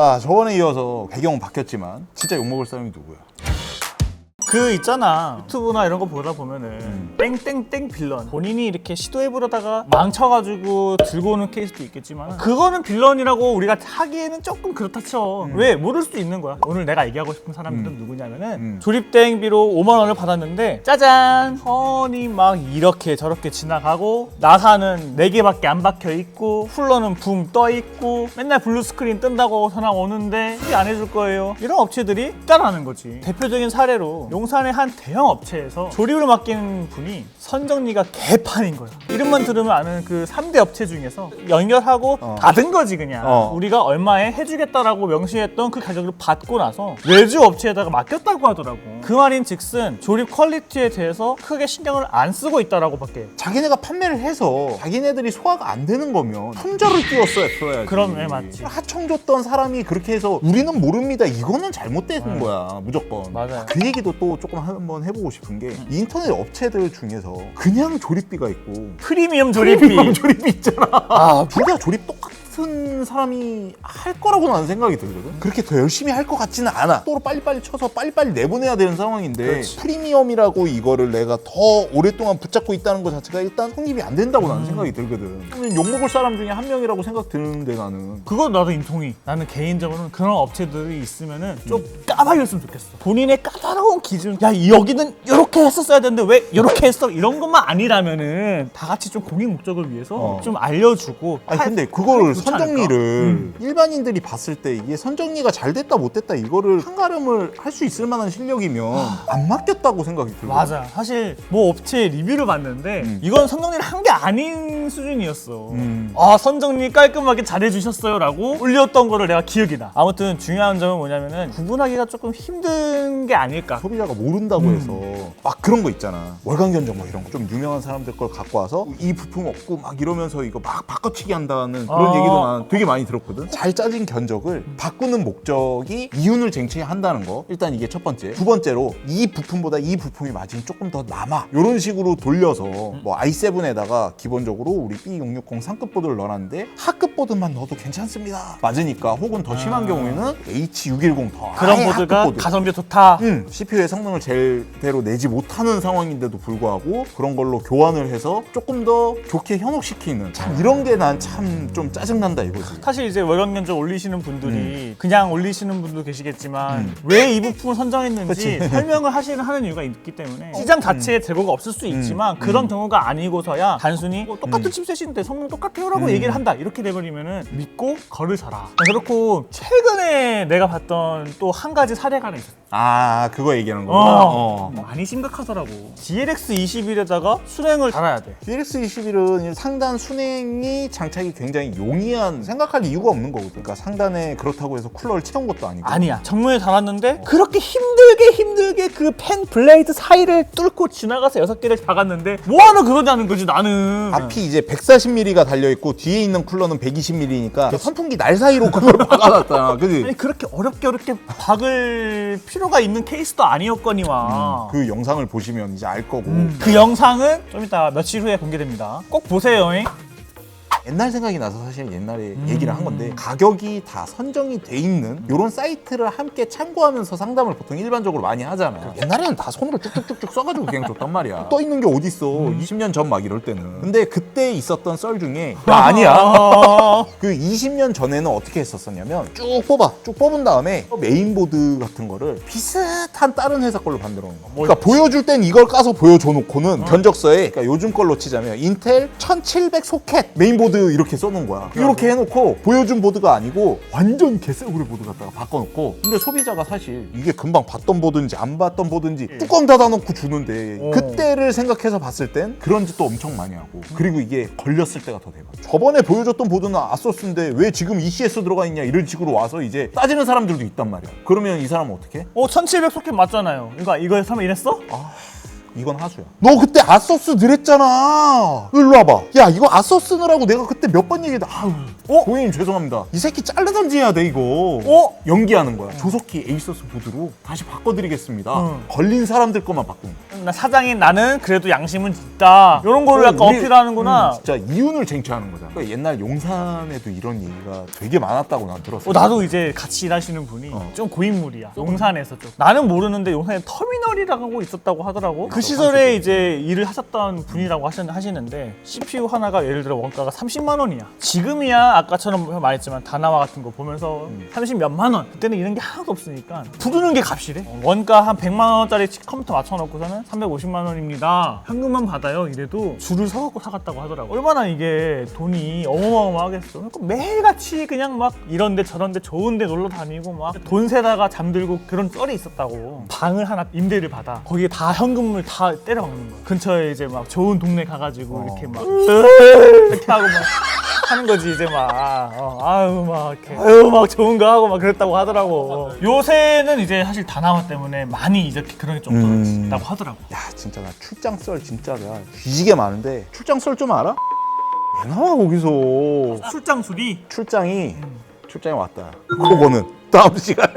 아 저번에 이어서 배경은 바뀌었지만 진짜 욕먹을 사람이 누구야? 그 있잖아 유튜브나 이런 거 보다 보면은 음. 땡땡땡 빌런 본인이 이렇게 시도해보려다가 망쳐가지고 들고 오는 케이스도 있겠지만 그거는 빌런이라고 우리가 하기에는 조금 그렇다 쳐 음. 왜? 모를 수도 있는 거야 오늘 내가 얘기하고 싶은 사람들은 누구냐면은 음. 조립대행비로 5만 원을 받았는데 짜잔 허니 막 이렇게 저렇게 지나가고 나사는 4개밖에 안 박혀 있고 쿨러는 붕 떠 있고 맨날 블루 스크린 뜬다고 전화 오는데 수리 안 해줄 거예요 이런 업체들이 있다라는 거지 대표적인 사례로 용산의 한 대형 업체에서 조립을 맡긴 분이 선정리가 개판인 거야 이름만 들으면 아는 그 3대 업체 중에서 연결하고 어. 받은 거지 그냥 어. 우리가 얼마에 해주겠다라고 명시했던 그 가격을 받고 나서 외주 업체에다가 맡겼다고 하더라고 그 말인 즉슨 조립 퀄리티에 대해서 크게 신경을 안 쓰고 있다라고 밖에 자기네가 판매를 해서 자기네들이 소화가 안 되는 거면 품절을 띄웠어야 들어야지. 그럼, 네, 맞지. 하청 줬던 사람이 그렇게 해서 우리는 모릅니다. 이거는 잘못된 거야 무조건. 맞아요. 그 얘기도 또 조금 한번 해보고 싶은 게 인터넷 업체들 중에서 그냥 조립비가 있고 프리미엄 조립비. 프리미엄 조립비 있잖아. 아, 둘다 조립 똑 같은 사람이 할 거라고 나는 생각이 들거든. 그렇게 더 열심히 할 것 같지는 않아. 또 빨리빨리 쳐서 빨리빨리 내보내야 되는 상황인데 그렇지. 프리미엄이라고 이거를 내가 더 오랫동안 붙잡고 있다는 것 자체가 일단 성립이 안 된다고 음. 나는 생각이 들거든. 그러면 욕먹을 사람 중에 한 명이라고 생각 드는데 나는. 그건 나도 인통이. 나는 개인적으로는 그런 업체들이 있으면은 좀 까발렸으면 좋겠어. 본인의 까다로운 기준. 야 여기는 이렇게 했었어야 되는데 왜 이렇게 했어? 이런 것만 아니라면은 다 같이 좀 공익 목적을 위해서 어. 좀 알려주고. 아니 할- 근데 않을까? 선정리를 음. 일반인들이 봤을 때 이게 선정리가 잘 됐다 못 됐다 이거를 한가름을 할 수 있을 만한 실력이면 안 맡겼다고 생각이 들거든. 맞아. 사실 뭐 업체 리뷰를 봤는데 음. 이건 선정리를 한 게 아닌 수준이었어. 음. 아 선정리 깔끔하게 잘해주셨어요라고 올렸던 거를 내가 기억이 나. 아무튼 중요한 점은 뭐냐면은 구분하기가 조금 힘든 게 아닐까. 소비자가 모른다고 음. 해서 막 그런 거 있잖아 월간 견적 뭐 이런 거 좀 유명한 사람들 걸 갖고 와서 이 부품 없고 막 이러면서 이거 막 바꿔치기 한다는 그런 어. 얘기도 난 되게 많이 들었거든. 잘 짜진 견적을 바꾸는 목적이 이윤을 쟁취한다는 거. 일단 이게 첫 번째. 두 번째로 이 부품보다 이 부품이 마진 조금 더 남아. 이런 식으로 돌려서 뭐 i7에다가 기본적으로 우리 B660 상급 보드를 넣어놨는데 하급 보드만 넣어도 괜찮습니다. 맞으니까 혹은 더 심한 아. 경우에는 H610 더. 그런 아예 보드가 하급 보드. 가성비 좋다. 음, CPU의 성능을 제대로 내지 못하는 상황인데도 불구하고 그런 걸로 교환을 해서 조금 더 좋게 현혹시키는. 참 이런 게 난 참 좀 짜증 난다 이거지. 사실 이제 월간 견적 올리시는 분들이 그냥 올리시는 분도 계시겠지만 음. 왜이 부품을 선정했는지. 설명을 하시는 하는 이유가 있기 때문에 시장 자체에 재고가 없을 수 있지만 그런 경우가 아니고서야 단순히 뭐 똑같은 칩셋인데 성능 똑같아요라고 음. 얘기를 한다 이렇게 돼버리면은 믿고 걸으셔라 그렇고 최근에 내가 봤던 또 한 가지 사례가 하나 있었어 아 그거 얘기하는 거구나. 어. 어. 많이 심각하더라고 GLX 21에다가 수랭을 달아야 돼 DLX21은 상단 순행이 장착이 굉장히 용이한 생각할 이유가 없는 거거든. 그러니까 상단에 그렇다고 해서 쿨러를 채운 것도 아니고. 아니야 정문에 달았는데 그렇게 힘들게 힘들게 그 펜 블레이드 사이를 뚫고 지나가서 여섯 개를 박았는데 뭐하러 그러냐는 거지 나는 앞이 이제 140mm가 달려 있고 뒤에 있는 쿨러는 120mm니까 선풍기 날 사이로 그걸 박아놨잖아. 그지? 아니 그렇게 어렵게 어렵게 박을 필요가 있는 케이스도 아니었거니와 그 영상을 보시면 이제 알 거고. 그 영상은 좀 이따 며칠 후에 공개됩니다 꼭 보세요 잉? 옛날 생각이 나서 사실 옛날에 얘기를 한 건데 가격이 다 선정이 돼 있는 이런 사이트를 함께 참고하면서 상담을 보통 일반적으로 많이 하잖아. 옛날에는 다 손으로 쭉쭉쭉쭉 써가지고 그냥 줬단 말이야. 떠 있는 게 어딨어. 20년 전 막 이럴 때는. 근데 그때 있었던 썰 중에 야, 아니야. 아, 그 20년 전에는 어떻게 했었었냐면 쭉 뽑아 쭉 뽑은 다음에 메인보드 같은 거를 비슷한 다른 회사 걸로 만들어 놓은 거 그러니까 보여줄 땐 이걸 까서 보여줘 놓고는 견적서에 그러니까 요즘 걸로 치자면 인텔 1700 소켓 메인보드 이렇게 써놓은 거야. 이렇게 해놓고 보여준 보드가 아니고 완전 개새우리 보드 갖다가 바꿔놓고. 근데 소비자가 사실 이게 금방 봤던 보드인지 안 봤던 보드인지 뚜껑 닫아놓고 주는데 어. 그때를 생각해서 봤을 땐 그런 짓도 엄청 많이 하고. 그리고 이게 걸렸을 때가 더 대박. 저번에 보여줬던 보드는 아소스인데 왜 지금 ECS 들어가 있냐 이런 식으로 와서 이제 따지는 사람들도 있단 말이야. 그러면 이 사람은 어떻게? 어, 1700 소켓 맞잖아요. 이거 이거 사면 이랬어? 이건 하수야. 너 그때 아서스 늘했잖아. 일로 와봐. 야 이거 아서스 넣으라고 내가 그때 몇 번 얘기했다. 아우. 어? 고객님 죄송합니다. 이 새끼 잘라던지 해야 돼 이거. 어? 연기하는 거야. 조석기 에이서스 보드로 다시 바꿔드리겠습니다. 응. 걸린 사람들 것만 바꾼. 나 사장인 나는 그래도 양심은 있다. 이런 거를 약간 우리- 어필하는구나. 음, 진짜 이윤을 쟁취하는 거잖아. 그러니까 옛날 용산에도 이런 얘기가 되게 많았다고 난 들었어. 어, 나도 이제 같이 일하시는 분이 어. 좀 고인물이야. 용산에서 좀. 나는 모르는데 용산에 터미널이라고 있었다고 하더라고. 그 시절에 이제 일을 하셨던 분이라고 하시, 하시는데 CPU 하나가 예를 들어 원가가 30만 원이야. 지금이야 아까처럼 말했지만 다나와 같은 거 보면서 음. 30 몇만 원. 그때는 이런 게 하나도 없으니까 부르는 게 값이래. 어, 원가 한 100만 원짜리 컴퓨터 맞춰놓고서는 350만 원입니다. 현금만 받아요. 이래도 줄을 서갖고 사갔다고 하더라고. 얼마나 이게 돈이 어마어마하겠어. 그러니까 매일같이 그냥 막 이런데 저런데 좋은데 놀러 다니고 막 돈 세다가 잠들고 그런 썰이 있었다고. 방을 하나 임대를 받아. 거기에 다 현금을 다 때려 박는 거야. 근처에 이제 막 좋은 동네 가가지고 이렇게 막 이렇게 하고 막 하는 거지 이제 막 어, 아유 막 이렇게 아유 막 좋은 거 하고 막 그랬다고 하더라고. 요새는 이제 사실 다나와 때문에 많이 이제 그런 게 좀 음. 떨어졌다고 하더라고. 야 진짜 나 출장 썰 진짜 내가 뒤지게 많은데 출장 썰 좀 알아? 왜 나와 거기서 출장 술이 출장이 출장이 왔다 그거는 다음 시간에